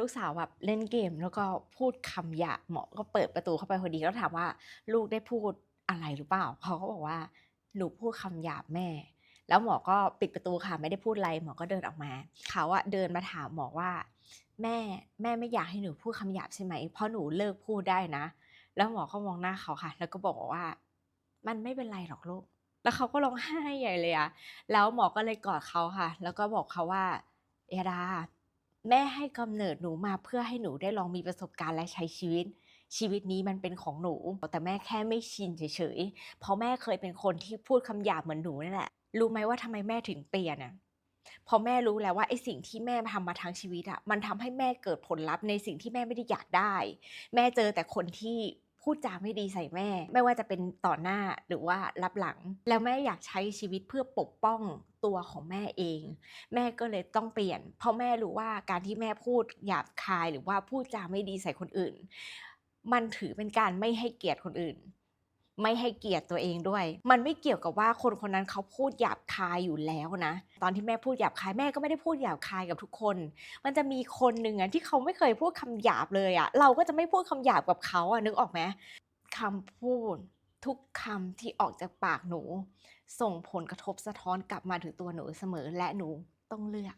ลูกสาวแบบเล่นเกม แล้วก็พูดคำหยาบหมอก็เปิดประตูเข้าไปพอดีก็ถามว่า ลูกได้พูดอะไรหรือเปล่าเขาก็บอกว่าหนูพูดคำหยาบแม่ แล้วหมอก็ปิดประตูค่ะไม่ได้พูดอะไรหมอก็เดินออกมาเขาอะเดินมาถามหมอว่า แม่แม่ไม่อยากให้หนูพูดคำหยาบใช่ไหมเพราะหนูเลิกพูดได้นะ แล้วหมอก็มองหน้าเขาค่ะ แล้วก็บอกว่า มันไม่เป็นไรหรอกลูกแล้วเขาก็ร้องไห้ใหญ่เลยอะแล้วหมอก็เลยกอดเขาค่ะ แล้วก็บอกเขาว่าเอดา แม่ให้กำเนิดหนูมาเพื่อให้หนูได้ลองมีประสบการณ์และใช้ชีวิต ชีวิตนี้มันเป็นของหนู แต่แม่แค่ไม่ชินเฉยๆเพราะแม่เคยเป็นคนที่พูดคำหยาบเหมือนหนูนั่นแหละรู้ไหมว่าทำไมแม่ถึงเปลี่ยนอะพอแม่รู้แล้วว่าไอ้สิ่งที่แม่ทำมาทั้งชีวิตอะมันทำให้แม่เกิดผลลัพธ์ในสิ่งที่แม่ไม่ได้อยากได้ แม่เจอแต่คนที่ พูดจาไม่ดีใส่แม่ ไม่ว่าจะเป็นต่อหน้าหรือว่ารับหลัง แล้วแม่อยากใช้ชีวิตเพื่อปกป้องตัวของแม่เอง แม่ก็เลยต้องเปลี่ยน เพราะแม่รู้ว่าการที่แม่พูดหยาบคายหรือว่าพูดจาไม่ดีใส่คนอื่น มันถือเป็นการไม่ให้เกียรติคนอื่น ไม่ให้เกียรติตัวเองด้วย มันไม่เกี่ยวกับว่าคนคนนั้นเขาพูดหยาบคายอยู่แล้วนะ ตอนที่แม่พูดหยาบคายแม่ก็ไม่ได้พูดหยาบคายกับทุกคน มันจะมีคนหนึ่งอะที่เขาไม่เคยพูดคำหยาบเลยอะเราก็จะไม่พูดคำหยาบกับเขาอะนึกออกไหมคำพูดทุกคำที่ออกจากปากหนู ส่งผลกระทบสะท้อนกลับมาถึงตัวหนูเสมอและหนูต้องเลือก